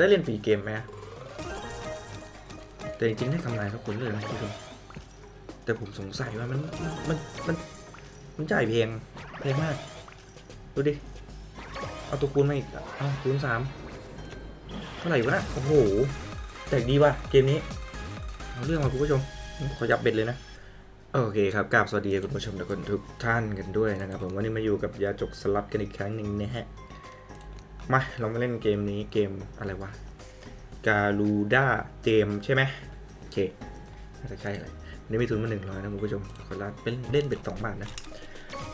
ได้เล่นฟรีเกมไหมแต่จริงๆได้กำไรทุกคนเลยนะคุณผู้ชมแต่ผมสงสัยว่ามันมันมันมันจ่ายเพลงเพลงมาก ดูดิ เอาตัวคูณมาอีกเอาคูณสามเท่าไหร่วะนะโอ้โหแจกดีว่ะเกมนี้เอาเรื่องมาคุณผู้ชมขอยับเบ็ดเลยนะโอเคครับกราบสวัสดีคุณผู้ชมทุกคนทุกท่านกันด้วยนะครับผมวันนี้มาอยู่กับยาจกสลับกันอีกครั้งหนึ่งนะฮะ มาเรามาเล่นเกมนี้เกมอะไรวะกาลูด้าเกมใช่ไหมโอเคน่าจะใช่เลยนนี้มีทุนมาหนึ่งร้อยนะคุณผู้ชมขอรับเป็นเล่นเบ็ดสองบาทนะ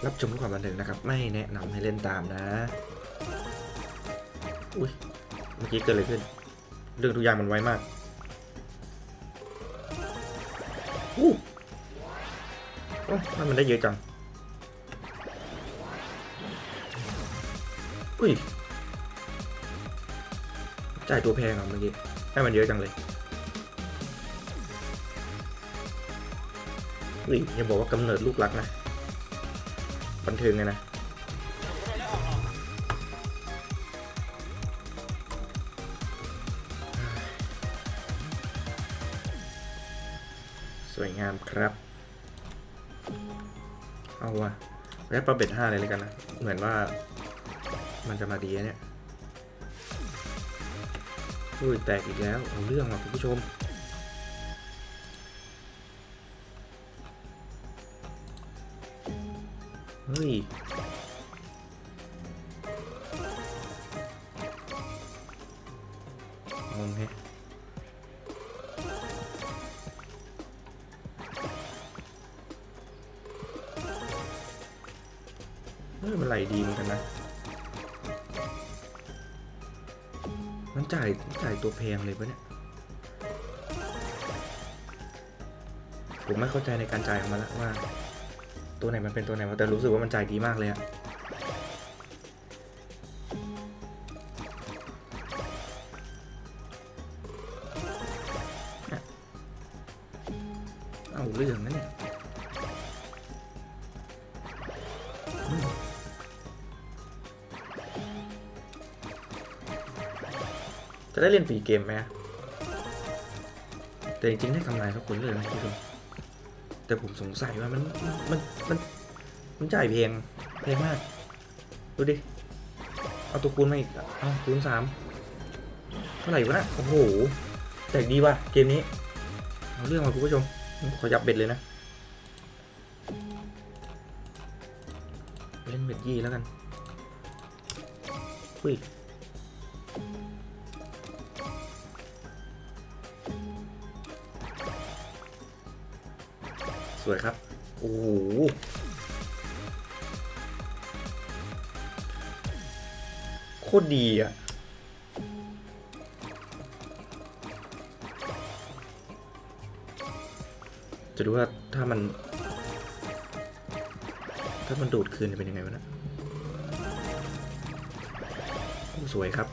รับชมก่อความบันเทิงนะครับ ไม่แนะนำให้เล่นตามนะ อุ้ยเมื่อกี้เกิดอะไรขึ้น เรื่องทุกอย่างมันไวมากอู้โอ้ยทำไมมันได้เยอะจังอุ้ย จ่ายตัวแพงอะเมื่อกี้ให้มันเยอะจังเลยอุ้ยอย่าบอกว่ากำเนิดลูกรักนะ บันเทิงเลยนะสวยงามครับ เอาวะแวะปลาเบ็ดห้าเลยเลยกันนะ เหมือนว่ามันจะมาดีเนี่ย อุ้ยแตกอีกแล้ว เอาเรื่องว่ะคุณผู้ชม เฮ้ย งงแฮะเฮ้ยมันไหลดีเหมือนกันนะ มันจ่ายจ่ายตัวแพงเลยปะเนี่ย ผมไม่เข้าใจในการจ่ายของมันละว่า ตัวไหนมันเป็นตัวไหนแต่รู้สึกว่ามันจ่ายดีมากเลยอะเอาเรื่องนะเนี่ย จะได้เล่นฟรีเกมไหมแต่จริงๆได้กำไรทุกคนเลยนะคุณผู้ชมแต่ผมสงสัยว่ามันมันมันมันจ่ายเพลงเพลงมาก ดูดิ เอาตัวคูณมาอีกเอาคูณสามเท่าไหร่วะนะโอ้โหแจกดีว่ะเกมนี้ เอาเรื่องมาคุณผู้ชม ขอยับเบ็ดเลยนะ เล่นเบ็ดยี่แล้วกันอุ้ย สวยครับ โอ้โหโคตรดีอะจะดูว่าถ้ามัน ถ้ามันดูดคืนจะเป็นยังไงวะนะสวยครับ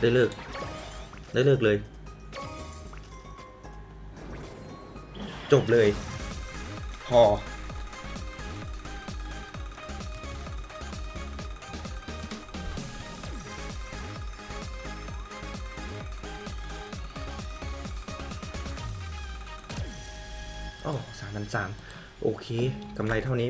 ได้เลิก ได้เลิกเลย จบเลย พอ โอ้สามพันสามโอเคกำไรเท่านี้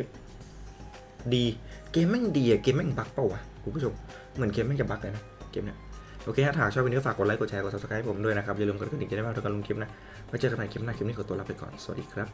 ดี เกมแม่งดีอะเกมแม่งบั๊กเปล่าวะคุณผู้ชม เหมือนเกมแม่งจะบั๊กเลยนะ เกมเนี้ยโอเคถ้าถามชอบวิดีโอฝากกดไลค์กดแชร์กด subscribe ผมด้วยนะครับ อย่าลืมกดกระดิ่งจะได้ไม่พลาดการลงคลิปนะไว้เจอกันใหม่คลิปหน้า คลิปนี้ขอตัวลาไปก่อน สวัสดีครับ